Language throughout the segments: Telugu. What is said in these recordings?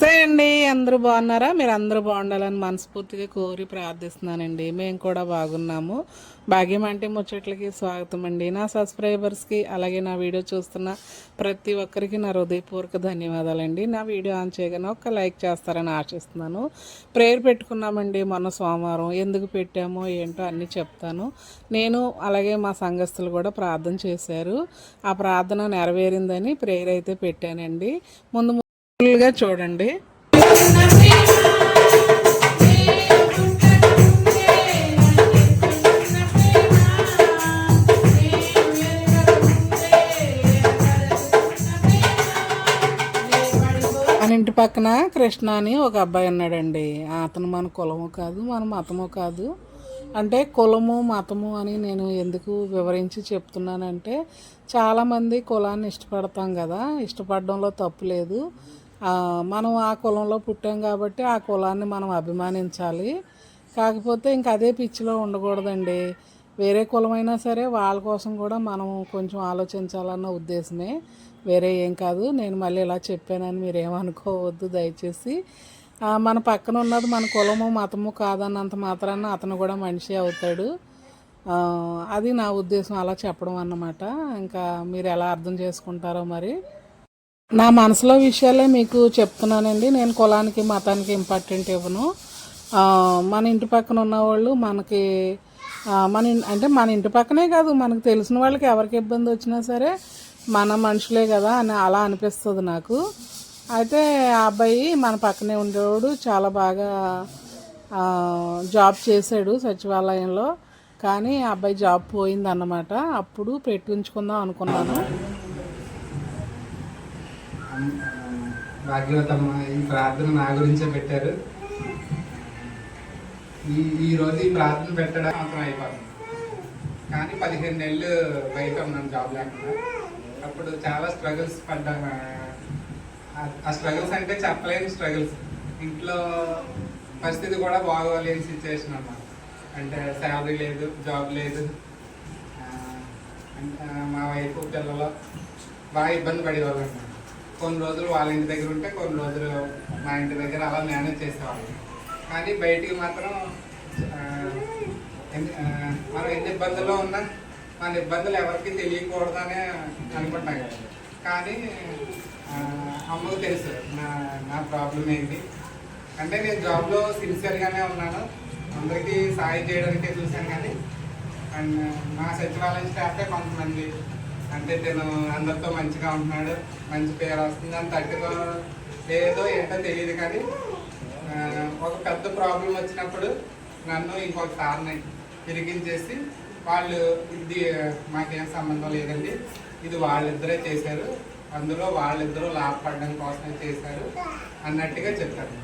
నమస్తే అండి. అందరూ బాగున్నారా? మీరు అందరూ బాగుండాలని మనస్ఫూర్తిగా కోరి ప్రార్థిస్తున్నానండి. మేము కూడా బాగున్నాము. భాగ్యం అంటే ముచ్చట్లకి స్వాగతం అండి. నా సబ్స్క్రైబర్స్కి అలాగే నా వీడియో చూస్తున్న ప్రతి ఒక్కరికి నా హృదయపూర్వక ధన్యవాదాలండి. నా వీడియో ఆన్ చేయగానే ఒక లైక్ చేస్తారని ఆశిస్తున్నాను. ప్రేయర్ పెట్టుకున్నామండి మొన్న సోమవారం. ఎందుకు పెట్టామో ఏంటో అన్నీ చెప్తాను. నేను అలాగే మా సంఘస్థులు కూడా ప్రార్థన చేశారు. ఆ ప్రార్థన నెరవేరిందని ప్రేయర్ అయితే పెట్టానండి. ముందు ఫుల్గా చూడండి. మన ఇంటి పక్కన కృష్ణ అని ఒక అబ్బాయి ఉన్నాడండి. అతను మన కులము కాదు మన మతము కాదు. అంటే కులము మతము అని నేను ఎందుకు వివరించి చెప్తున్నానంటే చాలామంది కులాన్ని ఇష్టపడతాం కదా. ఇష్టపడడంలో తప్పు లేదు. మనం ఆ కులంలో పుట్టాం కాబట్టి ఆ కులాన్ని మనం అభిమానించాలి. కాకపోతే ఇంక అదే పిచ్చిలో ఉండకూడదండి. వేరే కులమైనా సరే వాళ్ళ కోసం కూడా మనం కొంచెం ఆలోచించాలన్న ఉద్దేశమే. వేరే ఏం కాదు నేను మళ్ళీ ఇలా చెప్పానని మీరు ఏమనుకోవద్దు దయచేసి మన పక్కన ఉన్నది మన కులము మతము కాదన్నంత మాత్రాన అతను కూడా మనిషి అవుతాడు. అది నా ఉద్దేశం అలా చెప్పడం అన్నమాట. ఇంకా మీరు ఎలా అర్థం చేసుకుంటారో మరి. నా మనసులో విషయాలే మీకు చెప్తున్నానండి. నేను కులానికి మతానికి ఇంపార్టెంట్ ఇవ్వను. మన ఇంటి పక్కన ఉన్నవాళ్ళు మనకి మన అంటే మన ఇంటి పక్కనే కాదు మనకు తెలిసిన వాళ్ళకి ఎవరికి ఇబ్బంది వచ్చినా సరే మన మనుషులే కదా అని అలా అనిపిస్తుంది నాకు. అయితే ఆ అబ్బాయి మన పక్కనే ఉండేవాడు చాలా బాగా జాబ్ చేశాడు సచివాలయంలో. కానీ ఆ అబ్బాయి జాబ్ పోయిందన్నమాట. అప్పుడు పెట్టించుకుందాం అనుకున్నాను. భాగ్యవతమ్మ ఈ ప్రార్థన నా గురించే పెట్టారు. ఈ ఈ రోజు ఈ ప్రార్థన పెట్టడం అవసరం అయిపోతుంది. కానీ పదిహేను నెలలు బయట ఉన్నాను జాబ్ లేకుండా. అప్పుడు చాలా స్ట్రగుల్స్ పడ్డాను. ఆ- స్ట్రగుల్స్ అంటే చెప్పలేని స్ట్రగుల్స్ ఇంట్లో పరిస్థితి కూడా బాగోలేని సిచ్యువేషన్ అన్నమాట. అంటే శాలరీ లేదు జాబ్ లేదు. అంటే మా వైఫ్ పిల్లలు బాగా ఇబ్బంది పడేవాళ్ళు అన్నమాట కొన్ని రోజులు వాళ్ళ ఇంటి దగ్గర ఉంటే కొన్ని రోజులు మా ఇంటి దగ్గర అలా మేనేజ్ చేసేవాళ్ళం. కానీ బయటికి మాత్రం మనం ఎన్ని ఇబ్బందుల్లో ఉన్నా మన ఇబ్బందులు ఎవరికి తెలియకూడదనే అనుకుంటాం. కదా కానీ అమ్మకు తెలుసు నా నా ప్రాబ్లం ఏంటి. అంటే నేను జాబ్లో సిన్సియర్గానే ఉన్నాను. అందరికీ సాయం చేయడానికే చూశాను కానీ అండ్ మా సచివాలయం స్టాఫే కొంతమంది అంటే తను అందరితో మంచిగా ఉంటున్నాడు మంచి పేరు వస్తుంది. అని తట్టుకో లేదో ఏంటో తెలియదు కానీ ఒక పెద్ద ప్రాబ్లం వచ్చినప్పుడు నన్ను ఇంకొక సార్ని తిరిగించేసి వాళ్ళు ఇది మాకేం సంబంధం లేదండి ఇది వాళ్ళిద్దరే చేశారు అందులో వాళ్ళిద్దరూ లాభపడడం కోసమే చేశారు అన్నట్టుగా చెప్పారు.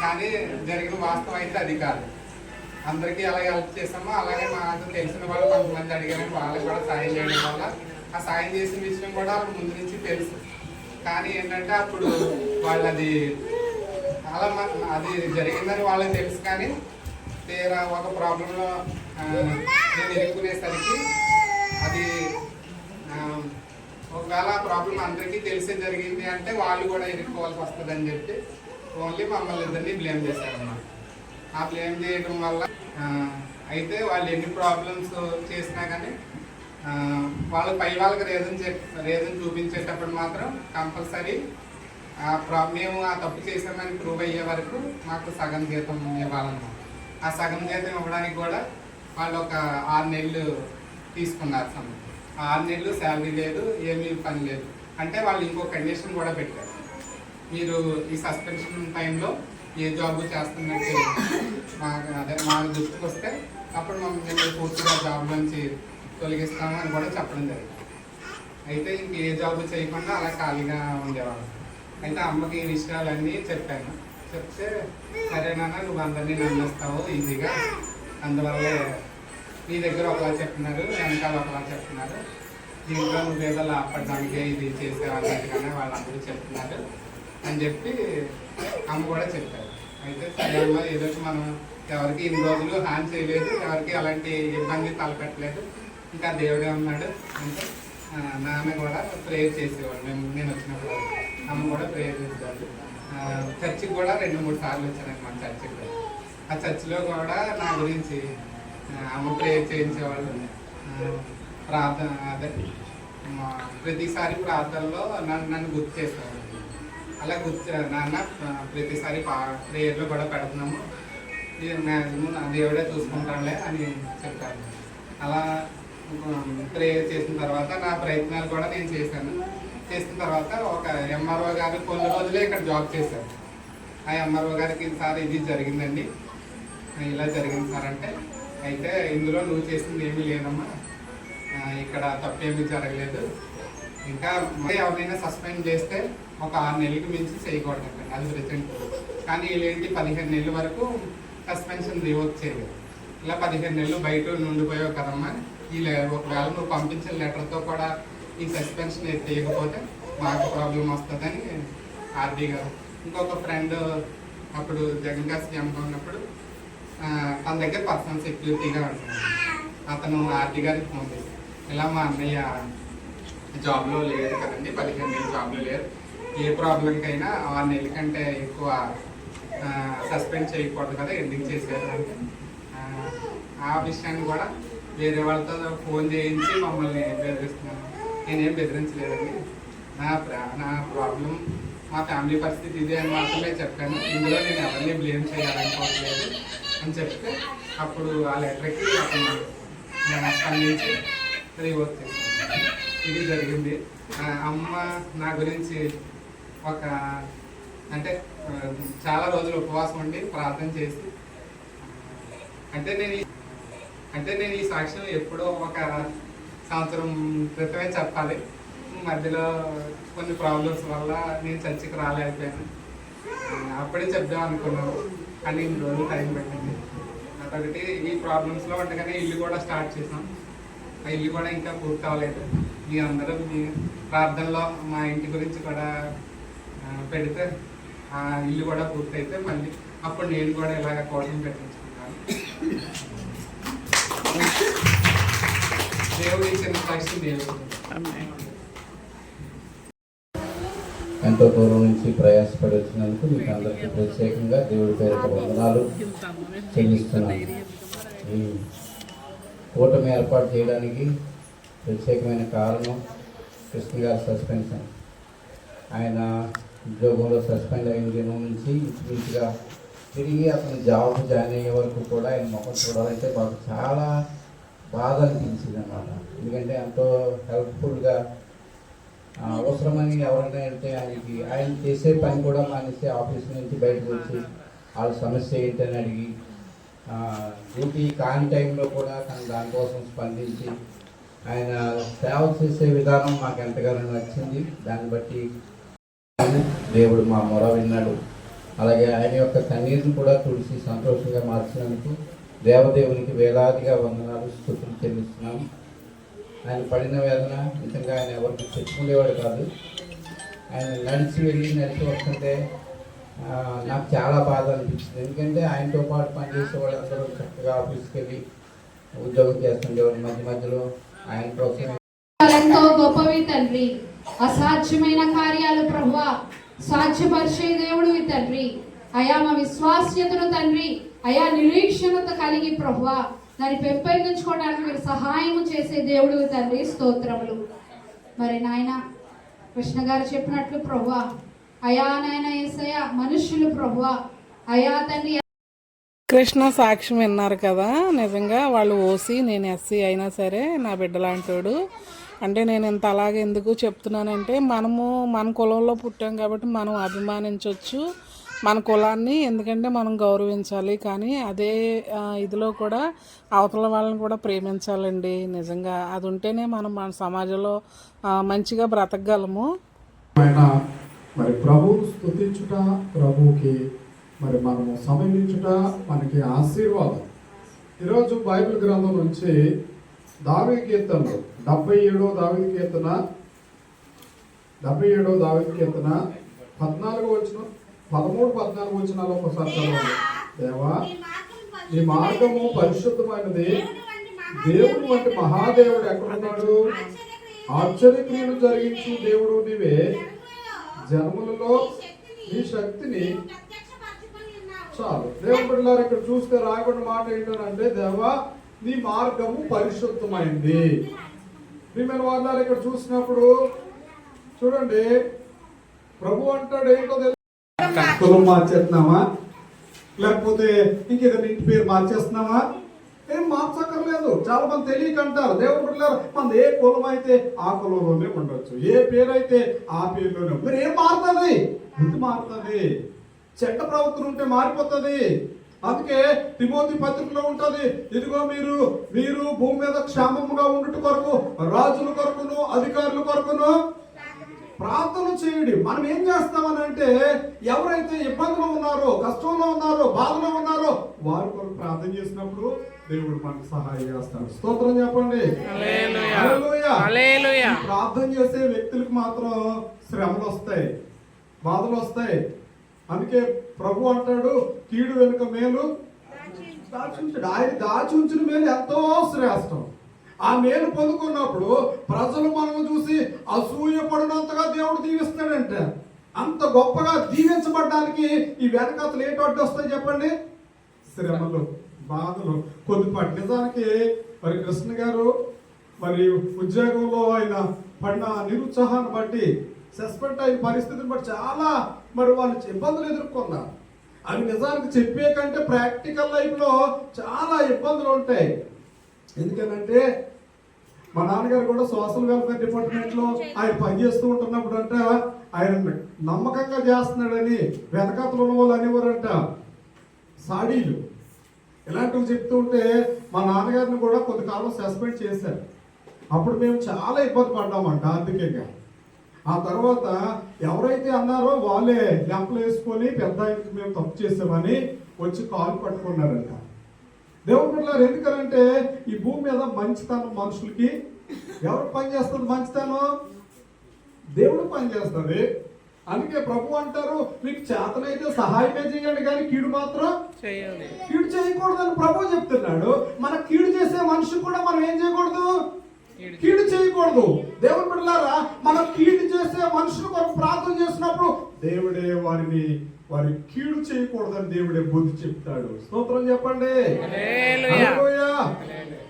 కానీ జరిగిన వాస్తవం అయితే అది కాదు. అందరికీ ఎలా హెల్ప్ చేసామో అలాగే మాకు తెలిసిన వాళ్ళు కొంతమంది అడిగారు వాళ్ళకి కూడా సాయం చేయడం వల్ల ఆ సాయం చేసిన విషయం కూడా వాళ్ళకి ముందు నుంచి తెలుసు. కానీ ఏంటంటే అప్పుడు వాళ్ళు అది అలా అది జరిగిందని వాళ్ళకి తెలుసు కానీ తీరా ఒక ప్రాబ్లంలో నేను ఎదుర్కొనేసరికి అది ఒకవేళ ఆ ప్రాబ్లం అందరికీ తెలిసే జరిగింది అంటే వాళ్ళు కూడా ఎదుర్కోవాల్సి వస్తుంది అని చెప్పి ఓన్లీ మమ్మల్ని ఇద్దరిని బ్లేమ్ చేశారన్నమాట. ఆ బ్లేమ్ చేయడం వల్ల అయితే వాళ్ళు ఎన్ని ప్రాబ్లమ్స్ చేసినా కానీ వాళ్ళ పై వాళ్ళకి రీజన్ చెప్ రీజన్ చూపించేటప్పుడు మాత్రం కంపల్సరీ ఆ ప్రా మేము ఆ తప్పు చేసామని ప్రూవ్ అయ్యే వరకు మాకు సగం జీతం ఇవ్వాలన్నమాట. ఆ సగం జీతం ఇవ్వడానికి కూడా వాళ్ళు ఒక ఆరు నెలలు తీసుకున్నారు సమ్. ఆ ఆరు నెలలు శాలరీ లేదు ఏమీ పని లేదు. అంటే వాళ్ళు ఇంకో కండిషన్ కూడా పెట్టారు. మీరు ఈ సస్పెన్షన్ టైంలో ఏ జాబ్ చేస్తున్నట్టు మాకు అదే మా దృష్టికి వస్తే అప్పుడు మమ్మల్ని పూర్తిగా జాబ్ నుంచి తొలగిస్తాము అని కూడా చెప్పడం జరిగింది. అయితే ఇంక ఏ జాబ్ చేయకుండా అలా ఖాళీగా ఉండేవాళ్ళం. అయితే అమ్మకి ఈ విషయాలన్నీ చెప్పాను. చెప్తే సరేనా నువ్వు అందరినీ నమ్మేస్తావు ఈజీగా. అందువల్ల నీ దగ్గర ఒకలా చెప్తున్నారు వెనకాల ఒకలా చెప్తున్నారు దీంట్లో నువ్వేదో లాభపడడానికే ఇది చేసేవాళ్ళట్టుగానే వాళ్ళందరూ చెప్తున్నారు అని చెప్పి అమ్మ కూడా చెప్పారు. అయితే సరే అమ్మ ఏదో మనం ఎవరికి ఇన్ని రోజులు హాని చేయలేదు ఎవరికి అలాంటి ఇబ్బంది తలపెట్టలేదు. ఇంకా దేవుడే ఉన్నాడు. అంటే ఆ, నాన్న కూడా ప్రేయర్ చేసేవాడు మేము నేను వచ్చినప్పుడు అమ్మ కూడా ప్రేయర్ చేసేవాడు చర్చికి కూడా రెండు మూడు సార్లు వచ్చానమాట చర్చికి కూడా. ఆ చర్చిలో కూడా నా గురించి అమ్మ ప్రేయర్ చేయించేవాళ్ళు. ప్రార్థన అదే మా ప్రతిసారి ప్రార్థనలో నన్ను నన్ను గుర్తు చేసేవాళ్ళు. అలా గుర్తు నాన్న ప్రతిసారి పా ప్రేయర్లో కూడా పెడుతున్నాము. ఇది మ్యాక్సిమం దేవుడే చూసుకుంటానులే అని చెప్పాను అలా ప్రేయర్ చేసిన తర్వాత నా ప్రయత్నాలు కూడా నేను చేశాను. చేసిన తర్వాత ఒక ఎంఆర్ఓ గారు కొన్ని రోజులే ఇక్కడ జాబ్ చేశాను ఆ ఎంఆర్ఓ గారికి సార్ ఇది జరిగిందండి. ఇలా జరిగింది సార్ అంటే అయితే ఇందులో నువ్వు చేసింది ఏమీ లేదమ్మా. ఇక్కడ తప్పేమీ జరగలేదు. ఇంకా ఎవరైనా సస్పెండ్ చేస్తే ఒక ఆరు నెలలకు మించి చేయకూడదు అది ప్రజెంట్ కానీ వీళ్ళేంటి పదిహేను నెలల వరకు సస్పెన్షన్ రివోక్ చేయలేదు. ఇలా పదిహేను నెలలు బయట నుండిపోయావు కదమ్మా. ఈ ఒకవేళ నువ్వు పంపించిన లెటర్తో కూడా ఈ సస్పెన్షన్ తీయకపోతే మాకు ప్రాబ్లం వస్తుందని ఆర్డీ గారు. ఇంకొక ఫ్రెండ్ అప్పుడు జగన్ గారు సీఎంగా ఉన్నప్పుడు తన దగ్గర పర్సనల్ సెక్యూరిటీగా అతను ఆర్డీ గారికి ఫోన్ చేసి ఇలా మా అన్నయ్య జాబ్లో లేరు కదండి పదిహేను నెలలు జాబ్లో లేరు. ఏ ప్రాబ్లంకైనా ఆరు నెలల కంటే ఎక్కువ సస్పెండ్ చేయకూడదు కదా ఎండింగ్ చేశారు? అంటే ఆ, ఆ విషయాన్ని కూడా వేరే వాళ్ళతో ఫోన్ చేయించి మమ్మల్ని బెదిరిస్తున్నాను నేనేం బెదిరించలేదండి. నా ప్రా- నా ప్రాబ్లం మా ఫ్యామిలీ పరిస్థితి ఇదే అని మాత్రమే చెప్పాను. ఇందులో నేను ఎవరిని బ్లేమ్ చేయాలనుకోవట్లేదు అని చెప్తే అప్పుడు ఆ లెటర్కి అతను నేను స్పందించి నుంచి చేశాను ఇది జరిగింది. అమ్మ నా గురించి ఒక అంటే చాలా రోజులు ఉపవాసం ఉండి ప్రార్థన చేసి అంటే నేను అంటే నేను ఈ సాక్ష్యం ఎప్పుడో ఒక సంవత్సరం క్రితమే చెప్పాలి. మధ్యలో కొన్ని ప్రాబ్లమ్స్ వల్ల నేను చర్చికి రాలేకపోయాను. అప్పుడే చెప్దాం అనుకున్నాను కానీ ఇన్ని రోజులు టైం పెట్టింది. అదొకటి. ఈ ప్రాబ్లమ్స్లో ఉండగానే ఇల్లు కూడా స్టార్ట్ చేసాం ఆ ఇల్లు కూడా ఇంకా పూర్తి అవ్వలేదు. మీ అందరూ మీ ప్రార్థనలో మా ఇంటి గురించి కూడా పెడితే ఆ ఇల్లు కూడా పూర్తయితే మళ్ళీ అప్పుడు నేను కూడా ఇలాగ కోసం పెట్టించుకుంటాను. ఎంతో దూరం నుంచి ప్రయాసపడి వచ్చినందుకు మీకు అందరికీ ప్రత్యేకంగా దేవుడి పేరిట వందనాలు చెల్లిస్తున్నాను. ఈ కూటమి ఏర్పాటు చేయడానికి ప్రత్యేకమైన కారణం కృష్ణ గారి సస్పెన్షన్. ఆయన ఉద్యోగంలో సస్పెండ్ అయిన దినం నుంచి ఇంచుమించుగా తిరిగి అతను జాబ్ జాయిన్ అయ్యే వరకు కూడా ఆయన మొక్కలు చూడాలంటే మాకు చాలా బాధ అనిపించింది అన్నమాట. ఎందుకంటే ఎంతో హెల్ప్ఫుల్గా అవసరమని ఎవరైనా వెళ్తే ఆయనకి ఆయన చేసే పని కూడా మానేసి ఆఫీస్ నుంచి బయటకు వచ్చి వాళ్ళ సమస్య ఏంటని అడిగి డ్యూటీ కాని టైంలో కూడా తను దానికోసం స్పందించి ఆయన సేవ చేసే విధానం మాకు ఎంతగానో నచ్చింది. దాన్ని బట్టి దేవుడు మా మొర విన్నాడు. అలాగే ఆయన యొక్క కన్నీరుని కూడా తుడిచి సంతోషంగా మార్చినందుకు దేవదేవునికి వేలాదిగా వందనాలు స్థుతులు చెల్లిస్తున్నాం ఆయన పడిన వేదన నిజంగా ఆయన ఎవరికి చెప్పుకునేవాడు కాదు. ఆయన నడిచి వెళ్ళి నడిచి వస్తుంటే నాకు చాలా బాధ అనిపించింది. ఎందుకంటే ఆయనతో పాటు పనిచేసే వాళ్ళందరూ చక్కగా ఆఫీస్కి వెళ్ళి ఉద్యోగం చేస్తుండేవారు. మధ్య మధ్యలో ఆయన కోసం ఎంతో గొప్పవి తండ్రి. అసాధ్యమైన కార్యాలు ప్రభు సాధ్యపరిచే దేవుడివి తండ్రి. అయా మా విశ్వాస్యతను తండ్రి. అయా నిరీక్షణత కలిగి ప్రభా దాన్ని పెంపొందించుకోవడానికి మీరు సహాయం చేసే దేవుడు తండ్రి స్తోత్రములు. మరి నాయన కృష్ణ గారు చెప్పినట్లు ప్రభా అయా నాయన ఏసయ మనుష్యులు ప్రభా అయా తండ్రి కృష్ణ సాక్ష్యం విన్నారు కదా నిజంగా వాళ్ళు ఓసి నేను ఎస్సీ అయినా సరే నా బిడ్డలాంటోడు. అంటే నేను ఇంత అలాగే ఎందుకు చెప్తున్నానంటే మనము మన కులంలో పుట్టాం కాబట్టి మనం అభిమానించవచ్చు మన కులాన్ని ఎందుకంటే మనం గౌరవించాలి. కానీ అదే ఇదిలో కూడా అవతల వాళ్ళని కూడా ప్రేమించాలండి నిజంగా. అది ఉంటేనే మనం మన సమాజంలో మంచిగా బ్రతకగలము. మరి ప్రభు స్థుతించుట ప్రభుకి మరి మనము సమీపించుట మనకి ఆశీర్వాదం. ఈరోజు బైబిల్ గ్రంథం నుంచి దావి కీర్తనలు డెబ్బై ఏడో దావి కీర్తన డెబ్బై ఏడో దావి కీర్తన పద్నాలుగు వచ్చిన పదమూడు పద్నాలుగు వచ్చినాలు ఒకసారి చదవండి. దేవా నీ మార్గము పరిశుద్ధమైనది. దేవుడు వంటి మహాదేవుడు ఎక్కడున్నాడు? ఆశ్చర్యక్రియలు జరిగించు దేవుడు నీవే. జనములలో నీ శక్తిని చాలు. బిడ్డలారు ఇక్కడ చూస్తే రాయబడిన మాట ఏంటంటే దేవా నీ మార్గము పరిశుద్ధమైంది. ప్రియమైన వాళ్ళారు ఇక్కడ చూసినప్పుడు చూడండి ప్రభు అంటాడు ఏంటో? కులం మార్చేస్తున్నావా? లేకపోతే ఇంకేదైనా ఇంటి పేరు మార్చేస్తున్నావా? ఏం మార్చక్కర్లేదు. చాలా మంది తెలియక అంటారు. దేవుడు బిడ్డలారు మన ఏ కులం అయితే ఆ కులంలోనే ఉండొచ్చు. ఏ పేరు అయితే ఆ పేరులోనే మరి ఏం మారుతుంది? ఇది మారుతుంది? చెడ్డ ప్రవర్తన ఉంటే మారిపోతుంది. అందుకే తిమోతి పత్రికలో ఉంటుంది ఇదిగో మీరు మీరు భూమి మీద క్షేమముగా ఉండుట కొరకు రాజుల కొరకును అధికారుల కొరకును ప్రార్థన చేయండి. మనం ఏం చేస్తామని అంటే ఎవరైతే ఇబ్బందులు ఉన్నారో కష్టంలో ఉన్నారో బాధలో ఉన్నారో వారి కొరకు ప్రార్థన చేసినప్పుడు దేవుడు మనకు సహాయం చేస్తాడు. స్తోత్రం చెప్పండి. ప్రార్థన చేసే వ్యక్తులకు మాత్రం శ్రమలు వస్తాయి బాధలు వస్తాయి. అందుకే ప్రభు అంటాడు కీడు వెనుక మేలు దాచి ఉంచాడు. ఆయన దాచి ఉంచిన మేలు ఎంతో శ్రేష్టం. ఆ మేలు పొందుకున్నప్పుడు ప్రజలు మనల్ని చూసి అసూయ పడినంతగా దేవుడు దీవిస్తాడంట అంత గొప్పగా దీవించబడడానికి ఈ వెనకతలు ఏంటి అడ్డు వస్తాయి చెప్పండి? శ్రమలు బాధలు కొద్దిపాటి. నిజానికి మరి కృష్ణ గారు మరి ఉద్యోగంలో ఆయన పడిన నిరుత్సాహాన్ని బట్టి సస్పెండ్ అయిన పరిస్థితిని బట్టి చాలా మరి వాళ్ళు ఇబ్బందులు ఎదుర్కొన్నారు. అవి నిజానికి చెప్పే కంటే ప్రాక్టికల్ లైఫ్లో చాలా ఇబ్బందులు ఉంటాయి. ఎందుకనంటే మా నాన్నగారు కూడా సోషల్ వెల్ఫేర్ డిపార్ట్మెంట్లో ఆయన పనిచేస్తూ ఉంటున్నప్పుడు అంట ఆయన నమ్మకంగా చేస్తున్నాడని వెనకాతలు ఉన్న వాళ్ళు అనేవారంట. సాడీలు. ఇలాంటివి చెప్తూ ఉంటే మా నాన్నగారిని కూడా కొంతకాలం సస్పెండ్ చేశారు. అప్పుడు మేము చాలా ఇబ్బంది పడ్డామంట ఆర్థికంగా. ఆ తర్వాత ఎవరైతే అన్నారో వాళ్ళే లెంపలు వేసుకొని పెద్ద మేము తప్పు చేసామని వచ్చి కాలు పట్టుకున్నారంట. దేవుడు బిడ్డలారు ఎందుకనంటే ఈ భూమి మీద మంచితనం మనుషులకి ఎవరు పని చేస్తుంది మంచితనం? దేవుడు పని చేస్తుంది అందుకే ప్రభు అంటారు మీకు చేతనైతే సహాయమే చేయండి కానీ కీడు మాత్రం కీడు చేయకూడదని ప్రభు చెప్తున్నాడు. మన కీడు చేసే మనిషి కూడా మనం ఏం చేయకూడదు? కీడు చేయకూడదు. దేవుడు బిడ్డలారా మనం కీడు చేసే మనుషుల కొరకు ప్రార్థన చేసినప్పుడు దేవుడే వారిని వారి కీడు చేయకూడదని దేవుడే బుద్ధి చెప్తాడు. స్తోత్రం చెప్పండి. హల్లెలూయా. హల్లెలూయా.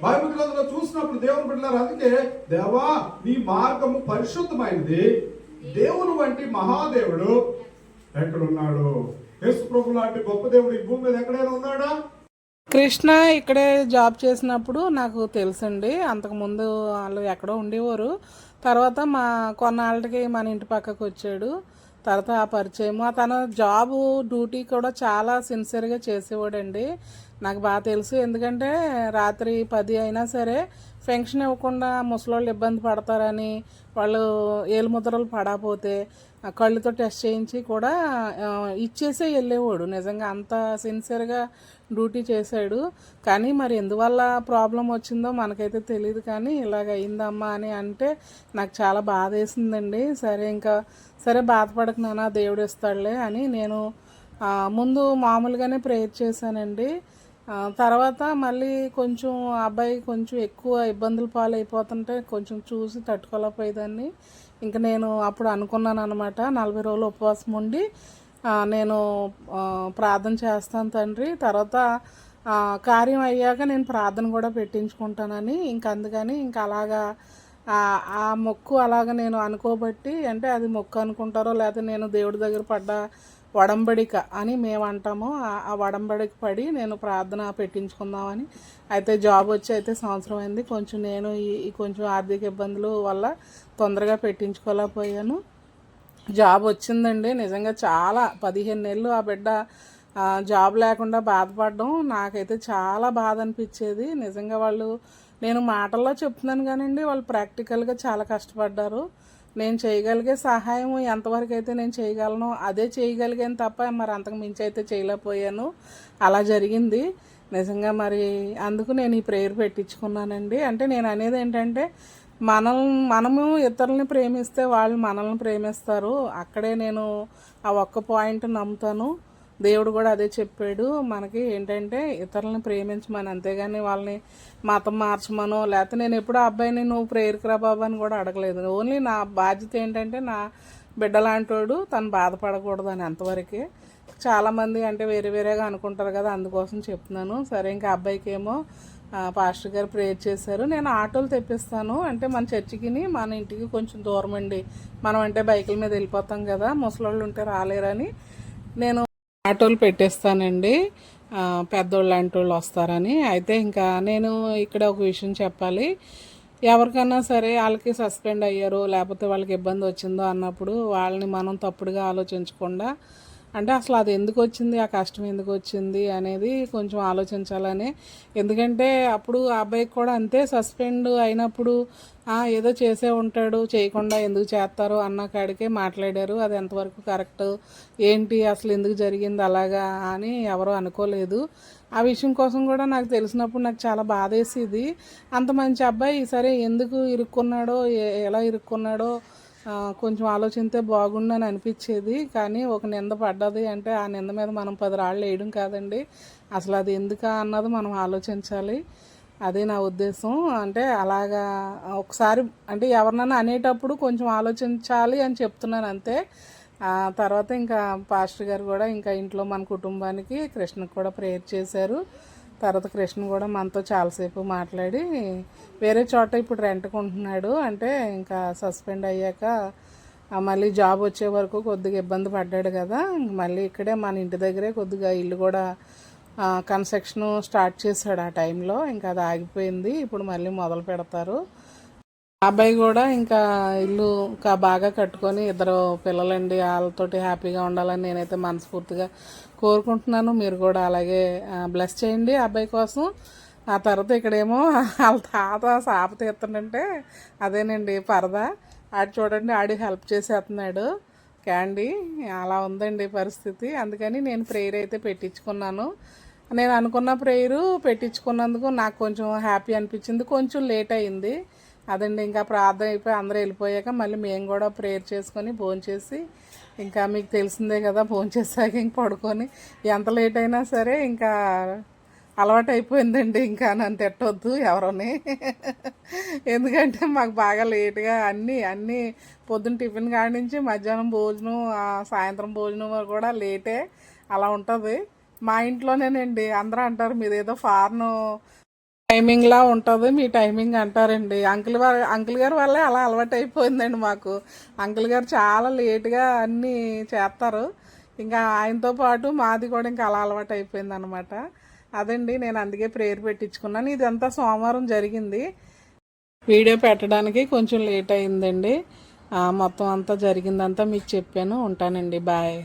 బైబిల్ గ్రంథంలో చూసినప్పుడు దేవుని బిడ్డలారు అందుకే దేవా నీ మార్గము పరిశుద్ధమైనది. దేవుని వంటి మహాదేవుడు ఎక్కడున్నాడు? యేసు ప్రభు లాంటి గొప్ప దేవుడు ఈ భూమి మీద ఎక్కడైనా ఉన్నాడా? కృష్ణ ఇక్కడే జాబ్ చేసినప్పుడు నాకు తెలుసండి. అంతకుముందు వాళ్ళు ఎక్కడో ఉండేవారు. తర్వాత మా కొన్నాళ్ళకి మన ఇంటి పక్కకు వచ్చాడు. తర్వాత ఆ పరిచయం తన జాబు డ్యూటీ కూడా చాలా సిన్సియర్గా చేసేవాడండి. నాకు బాగా తెలుసు. ఎందుకంటే రాత్రి పది అయినా సరే ఫెన్షన్ ఇవ్వకుండా ముసలోళ్ళు ఇబ్బంది పడతారని వాళ్ళు ఏలుముద్రలు పడకపోతే కళ్ళుతో టెస్ట్ చేయించి కూడా ఇచ్చేసే వెళ్ళేవాడు. నిజంగా అంత సిన్సియర్గా డ్యూటీ చేశాడు. కానీ మరి ఎందువల్ల ప్రాబ్లం వచ్చిందో మనకైతే తెలియదు కానీ ఇలాగ అయిందమ్మా అని అంటే నాకు చాలా బాధ వేసిందండి. సరే ఇంకా సరే బాధపడక నానా దేవుడు ఇస్తాడులే అని నేను ముందు మామూలుగానే ప్రేయర్ చేశానండి. తర్వాత మళ్ళీ కొంచెం అబ్బాయి కొంచెం ఎక్కువ ఇబ్బందులు పాలైపోతుంటే కొంచెం చూసి తట్టుకోలేకపోయేదాన్ని. ఇంకా నేను అప్పుడు అనుకున్నాను అనమాట నలభై రోజులు ఉపవాసం ఉండి నేను ప్రార్థన చేస్తాను తండ్రి. తర్వాత కార్యం అయ్యాక నేను ప్రార్థన కూడా పెట్టించుకుంటానని. ఇంక అందుకని ఇంకా అలాగా ఆ మొక్కు అలాగ నేను అనుకోబట్టి అంటే అది మొక్కు అనుకుంటారో లేకపోతే నేను దేవుడి దగ్గర పడ్డ వడంబడిక అని మేము అంటాము ఆ- వడంబడిక పడి నేను ప్రార్థన పెట్టించుకుందామని. అయితే జాబ్ వచ్చి అయితే సంవత్సరం అయింది. కొంచెం నేను ఈ కొంచెం ఆర్థిక ఇబ్బందులు వల్ల తొందరగా పెట్టించుకోలేకపోయాను. జాబ్ వచ్చిందండి. నిజంగా చాలా పదిహేను నెలలు ఆ బిడ్డ జాబ్ లేకుండా బాధపడడం నాకైతే చాలా బాధ అనిపించేది. నిజంగా వాళ్ళు నేను మాటల్లో చెప్తున్నాను కానివ్వండి వాళ్ళు ప్రాక్టికల్గా చాలా కష్టపడ్డారు. నేను చేయగలిగే సహాయం ఎంతవరకు అయితే నేను చేయగలను అదే చేయగలిగాను తప్ప మరి అంతకు మించి అయితే చేయలేకపోయాను. అలా జరిగింది. నిజంగా మరి అందుకు నేను ఈ ప్రేయర్ పెట్టించుకున్నానండి. అంటే నేను అనేది ఏంటంటే మనం మనము ఇతరులని ప్రేమిస్తే వాళ్ళు మనల్ని ప్రేమిస్తారు. అక్కడే నేను ఆ ఒక్క పాయింట్ నమ్ముతాను. దేవుడు కూడా అదే చెప్పాడు. మనకి ఏంటంటే ఇతరులని ప్రేమించమని అంతేగాని వాళ్ళని మతం మార్చమనో లేకపోతే నేను ఎప్పుడు ఆ అబ్బాయిని నువ్వు ప్రేయర్కి రా బాబు అని కూడా అడగలేదు. ఓన్లీ నా బాధ్యత ఏంటంటే నా బిడ్డ లాంటోడు తను బాధపడకూడదు అని అంతవరకే. చాలామంది అంటే వేరే వేరేగా అనుకుంటారు కదా అందుకోసం చెప్తున్నాను. సరే ఇంకా అబ్బాయికి ఏమో పాస్టర్ గారు ప్రేయర్ చేశారు. నేను ఆటోలు తెప్పిస్తాను. అంటే మన చర్చికి మన ఇంటికి కొంచెం దూరం అండి. మనం అంటే బైకుల మీద వెళ్ళిపోతాం కదా ముసలోళ్ళు ఉంటే రాలేరని నేను ఆటోలు పెట్టేస్తానండి. పెద్దోళ్ళు లాంటి వాళ్ళు వస్తారని. అయితే ఇంకా నేను ఇక్కడ ఒక విషయం చెప్పాలి. ఎవరికైనా సరే వాళ్ళకి సస్పెండ్ అయ్యారు లేకపోతే వాళ్ళకి ఇబ్బంది వచ్చిందో అన్నప్పుడు వాళ్ళని మనం తప్పుడుగా ఆలోచించకుండా అంటే అసలు అది ఎందుకు వచ్చింది? ఆ కష్టం ఎందుకు వచ్చింది? అనేది కొంచెం ఆలోచించాలని. ఎందుకంటే అప్పుడు ఆ అబ్బాయికి కూడా అంతే సస్పెండ్ అయినప్పుడు ఏదో చేసే ఉంటాడు చేయకుండా ఎందుకు చేస్తారు? అన్న కాడికే మాట్లాడారు. అది ఎంతవరకు కరెక్ట్? ఏంటి? అసలు ఎందుకు జరిగింది అలాగా అని ఎవరు అనుకోలేదు. ఆ విషయం కోసం కూడా నాకు తెలిసినప్పుడు నాకు చాలా బాధేసేది. అంత మంచి అబ్బాయి సరే ఎందుకు ఇరుక్కున్నాడో ఎలా ఇరుక్కున్నాడో కొంచెం ఆలోచిస్తే బాగుండని అనిపించేది కానీ ఒక నింద పడ్డది అంటే ఆ నింద మీద మనం పది రాళ్ళు వేయడం కాదండి. అసలు అది ఎందుకా అన్నది మనం ఆలోచించాలి. అదే నా ఉద్దేశం. అంటే అలాగా ఒకసారి అంటే ఎవరినైనా అనేటప్పుడు కొంచెం ఆలోచించాలి అని చెప్తున్నాను అంతే. తర్వాత ఇంకా పాస్టర్ గారు కూడా ఇంకా ఇంట్లో మన కుటుంబానికి కృష్ణకు కూడా ప్రేయర్ చేశారు. తర్వాత కృష్ణ కూడా మనతో చాలాసేపు మాట్లాడి వేరే చోట ఇప్పుడు రెంట్ ఉంటున్నాడు అంటే ఇంకా సస్పెండ్ అయ్యాక మళ్ళీ జాబ్ వచ్చే వరకు కొద్దిగా ఇబ్బంది పడ్డాడు కదా. మళ్ళీ ఇక్కడే మన ఇంటి దగ్గరే కొద్దిగా ఇల్లు కూడా కన్స్ట్రక్షన్ స్టార్ట్ చేశాడు ఆ టైంలో ఇంకా అది ఆగిపోయింది. ఇప్పుడు మళ్ళీ మొదలు పెడతారు. అబ్బాయి కూడా ఇంకా ఇల్లు ఇంకా బాగా కట్టుకొని ఇద్దరు పిల్లలండి. వాళ్ళతోటి హ్యాపీగా ఉండాలని నేనైతే మనస్ఫూర్తిగా కోరుకుంటున్నాను. మీరు కూడా అలాగే బ్లెస్ చేయండి అబ్బాయి కోసం. ఆ తర్వాత ఇక్కడేమో వాళ్ళ తాత సాప తీస్తుందంటే అదేనండి పరదా. ఆడు చూడండి ఆడి హెల్ప్ చేసేస్తున్నాడు. క్యాండీ అలా ఉందండి పరిస్థితి. అందుకని నేను ప్రేయర్ అయితే పెట్టించుకున్నాను. నేను అనుకున్న ప్రేయరు పెట్టించుకున్నందుకు నాకు కొంచెం హ్యాపీ అనిపించింది. కొంచెం లేట్ అయింది. అదండి ఇంకా ప్రార్థన అయిపోయి అందరూ వెళ్ళిపోయాక మళ్ళీ మేము కూడా ప్రేయర్ చేసుకొని భోంచేసి ఇంకా మీకు తెలిసిందే కదా భోంచేసాక ఇంక పడుకొని ఎంత లేట్ అయినా సరే ఇంకా అలవాటు అయిపోయిందండి ఇంకా నన్ను తిట్టవద్దు ఎవరని. ఎందుకంటే మాకు బాగా లేట్గా అన్నీ అన్నీ పొద్దున్న టిఫిన్ కాడి నుంచి మధ్యాహ్నం భోజనం సాయంత్రం భోజనం కూడా లేటే అలా ఉంటుంది. మా ఇంట్లోనేనండి అందరూ అంటారు మీదేదో ఫారెన్ టైమింగ్ లా ఉంటుంది మీ టైమింగ్ అంటారండి. అంకుల్ వారు అంకుల్ గారి వల్లే అలా అలవాటు అయిపోయిందండి మాకు. అంకుల్ గారు చాలా లేట్గా అన్నీ చేస్తారు ఇంకా ఆయనతో పాటు మాది కూడా ఇంకా అలా అలవాటు అయిపోయింది అనమాట అదండి నేను అందుకే ప్రేయర్ పెట్టించుకున్నాను. ఇదంతా సోమవారం జరిగింది. వీడియో పెట్టడానికి కొంచెం లేట్ అయిందండి. మొత్తం అంతా జరిగిందంతా మీకు చెప్పాను. ఉంటానండి. బాయ్.